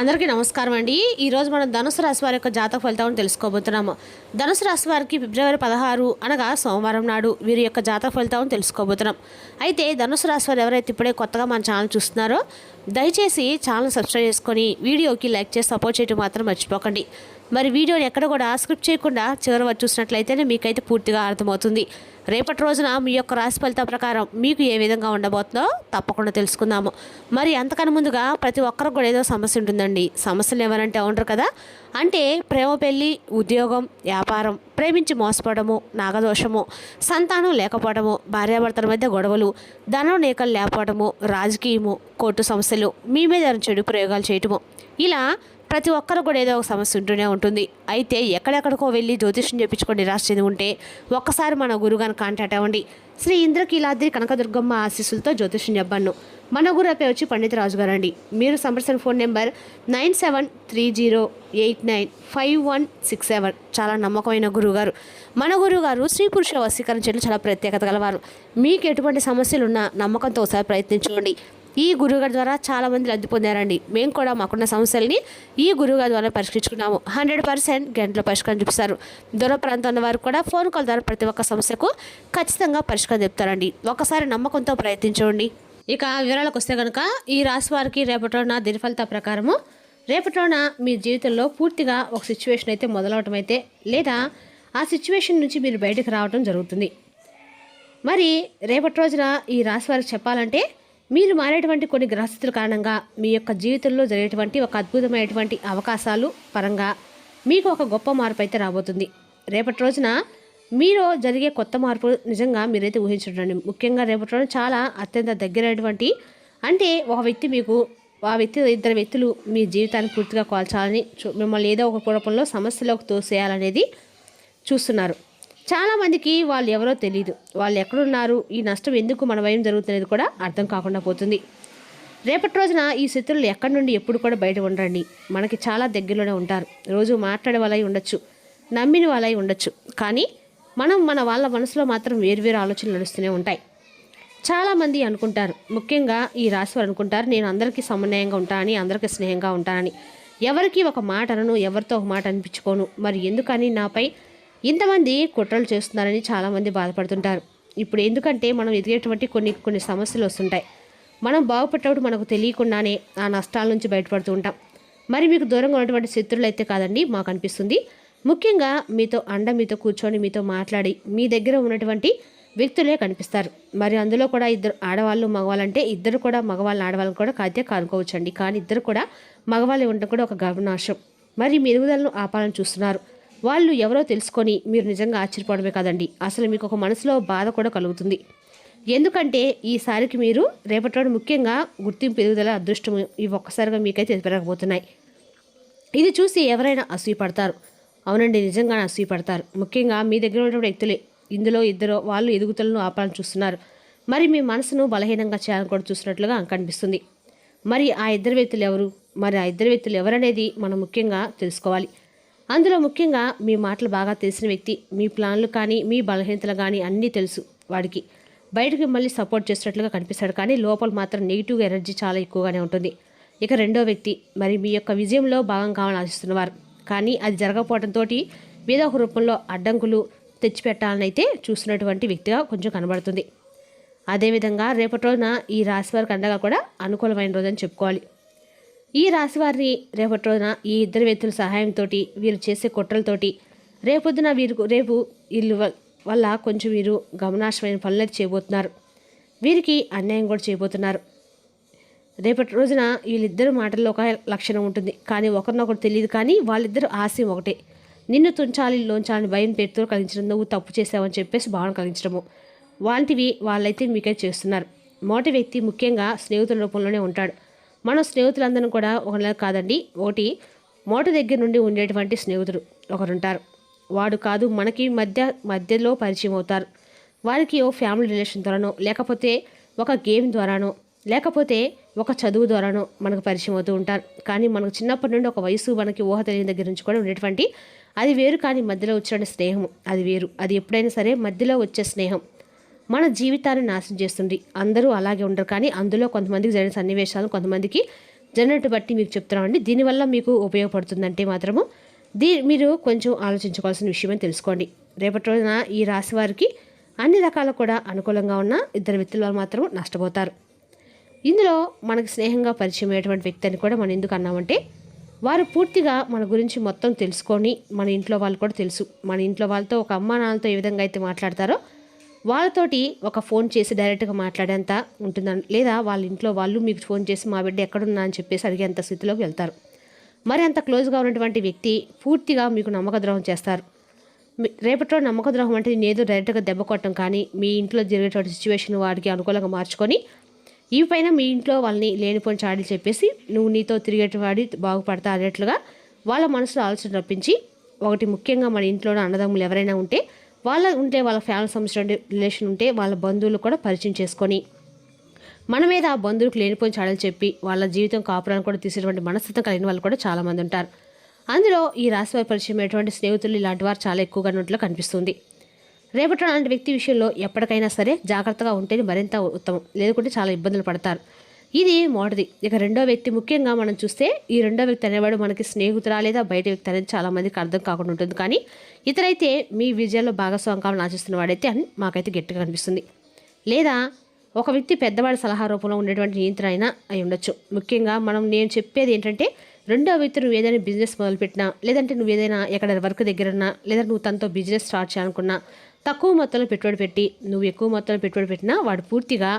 అందరికీ నమస్కారం అండి. ఈరోజు మనం ధనుసు రాశి వారి యొక్క జాతక ఫలితాలను తెలుసుకోబోతున్నాము. ధనుసు రాశి వారికి ఫిబ్రవరి పదహారు అనగా సోమవారం నాడు వీరి యొక్క జాతక ఫలితాలను తెలుసుకోబోతున్నాం. అయితే ధనుసు రాశి వారు ఎవరైతే ఇప్పుడే కొత్తగా మన ఛానల్ చూస్తున్నారో దయచేసి ఛానల్ సబ్స్క్రైబ్ చేసుకొని వీడియోకి లైక్ చేసి సపోర్ట్ చేయడం మాత్రం మర్చిపోకండి. మరి వీడియోని ఎక్కడ కూడా స్క్రిప్ట్ చేయకుండా చివరి వరకు చూసినట్లయితేనే మీకైతే పూర్తిగా అర్థమవుతుంది. రేపటి రోజున మీ యొక్క రాశి ఫలితం ప్రకారం మీకు ఏ విధంగా ఉండబోతుందో తప్పకుండా తెలుసుకుందాము. మరి అంతకన్నా ముందుగా ప్రతి ఒక్కరికి కూడా ఏదో సమస్య ఉంటుందండి. సమస్యలు ఎవరంటే ఉండరు కదా? అంటే ప్రేమ పెళ్ళి ఉద్యోగం వ్యాపారం ప్రేమించి మోసపోవడము నాగదోషము సంతానం లేకపోవడము భార్యాభర్తల మధ్య గొడవలు ధనం నేకలు లేకపోవడము రాజకీయము కోర్టు సమస్యలు మీ మీద చెడు ప్రయోగాలు చేయటము. ఇలా ప్రతి ఒక్కరు కూడా ఏదో ఒక సమస్య ఉంటూనే ఉంటుంది. అయితే ఎక్కడెక్కడికో వెళ్ళి జ్యోతిష్యం చెప్పించుకొని నిరాశ చెంది ఉంటే ఒక్కసారి మన గురుగారిని కాంటాక్ట్ అవ్వండి. శ్రీ ఇంద్రకీలాద్రి కనకదుర్గమ్మ ఆశీస్సులతో జ్యోతిష్యం చెప్పాను మన గురు వచ్చి పండిత రాజు గారు అండి మీరు సంప్రదించిన phone number nine seven three zero eight nine five one six seven. చాలా నమ్మకమైన గురువుగారు. మన గురువుగారు స్త్రీ పురుష వశీకరణ చేయడం చాలా ప్రత్యేకత గలవారు. మీకు ఎటువంటి సమస్యలున్నా నమ్మకంతో ఒకసారి ప్రయత్నించుకోండి ఈ గురువుగారి ద్వారా చాలామంది లబ్ధి పొందారండి. మేము కూడా మాకున్న సమస్యల్ని ఈ గురువుగారి ద్వారా పరిష్కరించుకున్నాము. హండ్రెడ్ పర్సెంట్ గంటలో పరిష్కారం చూపిస్తారు. దూర ప్రాంతం ఉన్న వారు కూడా ఫోన్ కాల్ ద్వారా ప్రతి ఒక్క సమస్యకు ఖచ్చితంగా పరిష్కారం చెప్తారండి. ఒకసారి నమ్మకంతో ప్రయత్నించండి. ఇక వివరాలకు వస్తే కనుక ఈ రాశి వారికి రేపటిన దినఫలిత ప్రకారము. రేపటిన మీ జీవితంలో పూర్తిగా ఒక సిచ్యువేషన్ అయితే మొదలవటం అయితే లేదా ఆ సిచ్యువేషన్ నుంచి మీరు బయటకు రావడం జరుగుతుంది. మరి రేపటి రోజున ఈ రాశి వారికి చెప్పాలంటే మీరు మారేటువంటి కొన్ని గ్రహస్థితుల కారణంగా మీ యొక్క జీవితంలో జరిగేటువంటి ఒక అద్భుతమైనటువంటి అవకాశాలు పరంగా మీకు ఒక గొప్ప మార్పు అయితే రాబోతుంది. రేపటి రోజున మీరు జరిగే కొత్త మార్పు నిజంగా మీరైతే ఊహించడండి. ముఖ్యంగా రేపటి రోజున చాలా అత్యంత దగ్గరైనటువంటి అంటే ఒక వ్యక్తి మీకు ఆ వ్యక్తి ఇద్దరు వ్యక్తులు మీ జీవితాన్ని పూర్తిగా కోల్చాలని చూ- మిమ్మల్ని ఏదో ఒక రూపంలో సమస్యలోకి తోసేయాలనేది చూస్తున్నారు. చాలామందికి వాళ్ళు ఎవరో తెలియదు వాళ్ళు ఎక్కడున్నారు ఈ నష్టం ఎందుకు మన భయం జరుగుతున్నది కూడా అర్థం కాకుండా పోతుంది. రేపటి రోజున ఈ శత్రులు ఎక్కడి నుండి ఎప్పుడు కూడా బయట ఉండరండి. మనకి చాలా దగ్గరలోనే ఉంటారు. రోజు మాట్లాడే వాళ్ళై ఉండొచ్చు నమ్మిన వాళ్ళై ఉండొచ్చు. కానీ మనం మన వాళ్ళ మనసులో మాత్రం వేరువేరు ఆలోచనలు నడుస్తూనే ఉంటాయి. చాలామంది అనుకుంటారు ముఖ్యంగా ఈ రాశివారు అనుకుంటారు నేను అందరికీ సమన్వయంగా ఉంటానని అందరికీ స్నేహంగా ఉంటానని ఎవరికి ఒక మాట అనను ఎవరితో ఒక మాట అనిపించుకోను. మరి ఎందుకని నాపై ఇంతమంది కుట్రలు చేస్తున్నారని చాలామంది బాధపడుతుంటారు. ఇప్పుడు ఎందుకంటే మనం ఎదిగేటువంటి కొన్ని కొన్ని సమస్యలు వస్తుంటాయి. మనం బాగుపడ్డప్పుడు మనకు తెలియకుండానే ఆ నష్టాల నుంచి బయటపడుతూ ఉంటాం. మరి మీకు దూరంగా ఉన్నటువంటి శత్రువులు అయితే కాదండి మాకు అనిపిస్తుంది. ముఖ్యంగా మీతో అండ మీతో కూర్చొని మీతో మాట్లాడి మీ దగ్గర ఉన్నటువంటి వ్యక్తులే కనిపిస్తారు. మరి అందులో కూడా ఇద్దరు ఆడవాళ్ళు మగవాళ్ళంటే ఇద్దరు కూడా మగవాళ్ళని ఆడవాళ్ళని కూడా కాతే కానుకోవచ్చండి. కానీ ఇద్దరు కూడా మగవాళ్ళు ఉండడం కూడా ఒక గమనాశం మరి మెరుగుదలను ఆపాలని చూస్తున్నారు. వాళ్ళు ఎవరో తెలుసుకొని మీరు నిజంగా ఆశ్చర్యపోవడమే కాదండి. అసలు మీకు ఒక మనసులో బాధ కూడా కలుగుతుంది. ఎందుకంటే ఈసారికి మీరు రేపటి ముఖ్యంగా గుర్తింపు ఎదుగుదల అదృష్టం ఇవి ఒక్కసారిగా మీకైతే పెరగబోతున్నాయి ఇది చూసి ఎవరైనా అసూయపడతారు. అవునండి నిజంగానే అసూయపడతారు. ముఖ్యంగా మీ దగ్గర ఉన్నటువంటి వ్యక్తులే. ఇందులో ఇద్దరు వాళ్ళు ఎదుగుదలను ఆపాలని చూస్తున్నారు. మరి మీ మనసును బలహీనంగా చేయాలని కూడా చూసినట్లుగా కనిపిస్తుంది. మరి ఆ ఇద్దరు వ్యక్తులు ఎవరు? మరి ఆ ఇద్దరు వ్యక్తులు ఎవరనేది మనం ముఖ్యంగా తెలుసుకోవాలి. అందులో ముఖ్యంగా మీ మాటలు బాగా తెలిసిన వ్యక్తి మీ ప్లాన్లు కానీ మీ బలహీనతలు కానీ అన్నీ తెలుసు వాడికి. బయటకు మళ్ళీ సపోర్ట్ చేసినట్లుగా కనిపిస్తాడు కానీ లోపల మాత్రం నెగిటివ్ ఎనర్జీ చాలా ఎక్కువగానే ఉంటుంది. ఇక రెండో వ్యక్తి మరి మీ యొక్క విజయంలో భాగం కావాలని ఆశిస్తున్నవారు కానీ అది జరగకపోవడంతో ఏదో ఒక రూపంలో అడ్డంకులు తెచ్చిపెట్టాలని అయితే చూస్తున్నటువంటి వ్యక్తిగా కొంచెం కనబడుతుంది. అదేవిధంగా రేపటి రోజున ఈ రాశి వారికి అండగా కూడా అనుకూలమైన రోజు అని చెప్పుకోవాలి. ఈ రాశి వారిని రేపటి రోజున ఈ ఇద్దరు వ్యక్తుల సహాయంతో వీరు చేసే కుట్రలతోటి రేపొద్దున వీరు రేపు వీళ్ళు వల్ల కొంచెం వీరు గమనాశమైన పనులు చేయబోతున్నారు. వీరికి అన్యాయం కూడా చేయబోతున్నారు. రేపటి రోజున వీళ్ళిద్దరు మాటల్లో ఒక లక్షణం ఉంటుంది. కానీ ఒకరినొకరు తెలియదు కానీ వాళ్ళిద్దరు ఆశయం ఒకటే. నిన్ను తుంచాలి లోంచాలని భయం పేరుతో కలిగించడం నువ్వు తప్పు చేసావని చెప్పేసి భావన కలిగించడము. వాంటివి వాళ్ళైతే మీకే చేస్తున్నారు. మొదటి వ్యక్తి ముఖ్యంగా స్నేహితుల రూపంలోనే ఉంటాడు. మన స్నేహితులందరం కూడా ఒకలా కాదండి ఒకటి మోట దగ్గర నుండి ఉండేటువంటి స్నేహితుడు ఒకరుంటారు. వాడు కాదు మనకి మధ్య మధ్యలో పరిచయం అవుతారు. వారికి ఓ ఫ్యామిలీ రిలేషన్ ద్వారానో లేకపోతే ఒక గేమ్ ద్వారానో లేకపోతే ఒక చదువు ద్వారానో మనకు పరిచయం అవుతూ ఉంటారు. కానీ మనకు చిన్నప్పటి నుండి ఒక వయసు మనకి ఊహ తెలియని దగ్గర నుంచి కూడా ఉండేటువంటి అది వేరు కానీ మధ్యలో వచ్చిన స్నేహం అది వేరు. అది ఎప్పుడైనా సరే మధ్యలో వచ్చే స్నేహం. మన జీవితాన్ని నాశనం చేస్తుంది. అందరూ అలాగే ఉండరు. కానీ అందులో కొంతమందికి జరిగిన సన్నివేశాలు కొంతమందికి జరిగినట్టు బట్టి మీకు చెప్తున్నామండి. దీనివల్ల మీకు ఉపయోగపడుతుందంటే మాత్రము దీ మీరు కొంచెం ఆలోచించుకోవాల్సిన విషయమని తెలుసుకోండి. రేపటి రోజున ఈ రాశి వారికి అన్ని రకాల కూడా అనుకూలంగా ఉన్న ఇద్దరు వ్యక్తుల వారు మాత్రం నష్టపోతారు. ఇందులో మనకు స్నేహంగా పరిచయం అయ్యేటువంటి వ్యక్తి అని కూడా మనం ఎందుకు అన్నామంటే వారు పూర్తిగా మన గురించి మొత్తం తెలుసుకొని మన ఇంట్లో వాళ్ళు కూడా తెలుసు. మన ఇంట్లో వాళ్ళతో ఒక అమ్మా నాన్నతో ఏ విధంగా అయితే మాట్లాడతారో వాళ్ళతోటి ఒక ఫోన్ చేసి డైరెక్ట్గా మాట్లాడేంత ఉంటుందని లేదా వాళ్ళ ఇంట్లో వాళ్ళు మీకు ఫోన్ చేసి మా బిడ్డ ఎక్కడున్నా? అని చెప్పేసి అడిగేంత స్థితిలోకి వెళ్తారు. మరి అంత క్లోజ్గా ఉన్నటువంటి వ్యక్తి పూర్తిగా మీకు నమ్మక ద్రోహం చేస్తారు. మీ- రేపటిలో నమ్మక ద్రోహం అంటే నేను ఏదో డైరెక్ట్గా దెబ్బ కొట్టడం కానీ మీ ఇంట్లో జరిగేటువంటి సిచ్యువేషన్ వాడికి అనుకూలంగా మార్చుకొని ఈ పైన మీ ఇంట్లో వాళ్ళని లేనిపోయిన చాడీలు చెప్పేసి నువ్వు నీతో తిరిగేటవాడి బాగుపడతా అనేట్లుగా వాళ్ళ మనసులో ఆలోచన రప్పించి ఒకటి ముఖ్యంగా మన ఇంట్లోనే అన్నదమ్ములు ఎవరైనా ఉంటే వాళ్ళ ఉంటే వాళ్ళ ఫ్యామిలీ సంబంధించిన రిలేషన్ ఉంటే వాళ్ళ బంధువులు కూడా పరిచయం చేసుకొని మన మీద ఆ బంధువులకు లేనిపోయిన చాడలు చెప్పి వాళ్ళ జీవితం కాపురాన్ని కూడా తీసేటువంటి మనస్తత్వం కలిగిన వాళ్ళు కూడా చాలామంది ఉంటారు. అందులో ఈ రాశివారి పరిచయం అయ్యేటువంటి స్నేహితులు ఇలాంటి వారు చాలా ఎక్కువగా ఉన్నట్లు కనిపిస్తుంది. రేపటి అలాంటి వ్యక్తి విషయంలో ఎప్పటికైనా సరే జాగ్రత్తగా ఉంటేనే మరింత ఉత్తమం. లేకుంటే చాలా ఇబ్బందులు పడతారు. ఇది మొదటిది ఇక రెండో వ్యక్తి ముఖ్యంగా మనం చూస్తే ఈ రెండో వ్యక్తి అనేవాడు మనకి స్నేహితురా లేదా బయట వ్యక్తి అనేది చాలామందికి అర్థం కాకుండా ఉంటుంది. కానీ ఇతరైతే మీ విజయంలో భాగస్వామి కావాలని ఆశిస్తున్న వాడైతే అని మాకైతే గట్టిగా కనిపిస్తుంది లేదా ఒక వ్యక్తి పెద్దవాడి సలహా రూపంలో ఉండేటువంటి నియంత్రణ అయినా అయి ఉండొచ్చు. ముఖ్యంగా మనం నేను చెప్పేది ఏంటంటే రెండో వ్యక్తి నువ్వు ఏదైనా బిజినెస్ మొదలుపెట్టినా లేదంటే నువ్వు ఏదైనా ఎక్కడ వర్క్ దగ్గరన్నా లేదా నువ్వు తనతో బిజినెస్ స్టార్ట్ చేయాలనుకున్నా తక్కువ మొత్తంలో పెట్టుబడి పెట్టి నువ్వు ఎక్కువ మొత్తంలో పెట్టుబడి పెట్టినా వాడు పూర్తిగా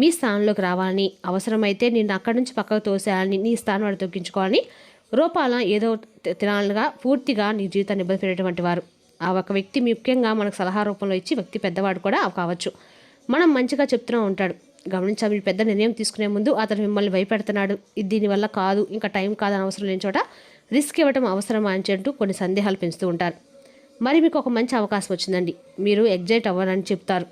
మీ స్థానంలోకి రావాలని అవసరమైతే నిన్ను అక్కడి నుంచి పక్కకు తోసేయాలని నీ స్థానం వాడు తొక్కించుకోవాలని రూపాల ఏదో తినాలుగా పూర్తిగా నీ జీవితాన్ని ఇబ్బంది పెట్టేటువంటి వారు. ఆ ఒక వ్యక్తి ముఖ్యంగా మనకు సలహా రూపంలో ఇచ్చి వ్యక్తి పెద్దవాడు కూడా కావచ్చు. మనం మంచిగా చెప్తూనే ఉంటాడు. గమనించా మీరు పెద్ద నిర్ణయం తీసుకునే ముందు అతను మిమ్మల్ని భయపెడుతున్నాడు. ఇది దీనివల్ల కాదు ఇంకా టైం కాదని అవసరం లేని చోట రిస్క్ ఇవ్వటం అవసరమా అని అంటూ కొన్ని సందేహాలు పెంచుతూ ఉంటారు. మరి మీకు ఒక మంచి అవకాశం వచ్చిందండి. మీరు ఎగ్జైట్ అవ్వాలని చెప్తారు.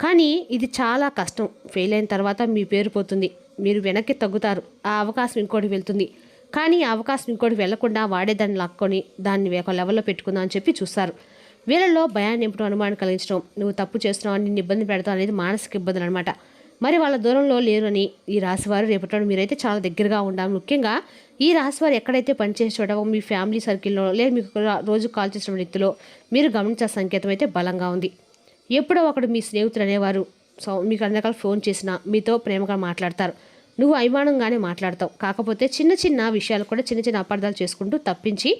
కానీ ఇది చాలా కష్టం. ఫెయిల్ అయిన తర్వాత మీ పేరు పోతుంది. మీరు వెనక్కి తగ్గుతారు. ఆ అవకాశం ఇంకోటి వెళ్తుంది. కానీ ఆ అవకాశం ఇంకోటి వెళ్ళకుండా వాడే దాన్ని లాక్కొని దాన్ని ఒక లెవెల్లో పెట్టుకుందాం అని చెప్పి చూస్తారు. వీళ్ళల్లో భయాన్ని నింపడం అనుమానం కలిగించడం నువ్వు తప్పు చేస్తున్నావు అని నిన్ను ఇబ్బంది పెడతావు అనేది మానసిక ఇబ్బందులు అనమాట మరి వాళ్ళ దూరంలో లేరు అని ఈ రాశివారు రేపటి మీరైతే చాలా దగ్గరగా ఉండాలి. ముఖ్యంగా ఈ రాశివారు ఎక్కడైతే పనిచేసే చోట మీ ఫ్యామిలీ సర్కిల్లో లేదా మీకు రోజు కాల్ చేసిన వ్యక్తిలో మీరు గమనించే సంకేతం అయితే బలంగా ఉంది. ఎప్పుడో ఒకడు మీ స్నేహితులు అనేవారు సో మీకు అన్ని రకాల ఫోన్ చేసినా మీతో ప్రేమగా మాట్లాడతారు. నువ్వు అభిమానంగానే మాట్లాడతావు. కాకపోతే చిన్న చిన్న విషయాలు కూడా చిన్న చిన్న అపార్థాలు చేసుకుంటూ తప్పించి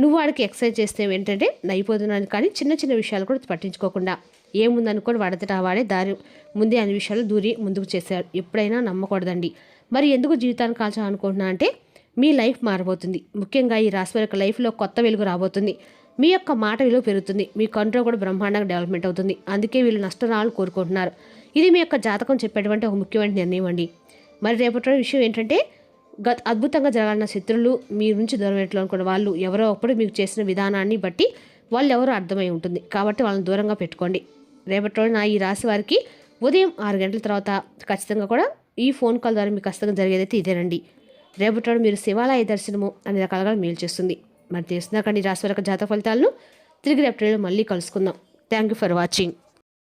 నువ్వు వాడికి ఎక్సైజ్ చేస్తే ఏంటంటే నైపోతున్నాను కానీ చిన్న చిన్న విషయాలు కూడా పట్టించుకోకుండా ఏముందనుకోని వాడతట వాడే దారి ముందే అన్ని విషయాలు దూరి ముందుకు చేశారు. ఎప్పుడైనా నమ్మకూడదండి. మరి ఎందుకు జీవితాన్ని కాల్చాలనుకుంటున్నా అంటే మీ లైఫ్ మారబోతుంది. ముఖ్యంగా ఈ రాశి వారి యొక్క లైఫ్లో కొత్త వెలుగు రాబోతుంది. మీ యొక్క మాట విలువ పెరుగుతుంది. మీ కంట్రోల్ కూడా బ్రహ్మాండంగా డెవలప్మెంట్ అవుతుంది. అందుకే వీళ్ళు నష్టనాలు కోరుకుంటున్నారు. ఇది మీ యొక్క జాతకం చెప్పేటువంటి ఒక ముఖ్యమైన నిర్ణయం అండి. మరి రేపటి విషయం ఏంటంటే గత అద్భుతంగా జరగాలన్న శత్రులు మీ నుంచి దూరం ఎట్లా అనుకున్న వాళ్ళు ఎవరో ఒకప్పుడు మీకు చేసిన విధానాన్ని బట్టి వాళ్ళు ఎవరో అర్థమై ఉంటుంది. కాబట్టి వాళ్ళని దూరంగా పెట్టుకోండి. రేపటి రోజున ఈ రాశి వారికి ఉదయం ఆరు గంటల తర్వాత ఖచ్చితంగా కూడా ఈ ఫోన్ కాల్ ద్వారా మీకు ఖచ్చితంగా జరిగేదైతే ఇదేనండి. రేపటి రోజు మీరు శివాలయ దర్శనము అన్ని రకాలుగా మేలు చేస్తుంది. మరి తెలుసుకున్నాకండి ఈ రాశి వారి జాతక ఫలితాలను తిరిగి రేపటి రోజు మళ్ళీ కలుసుకుందాం. Thank you for watching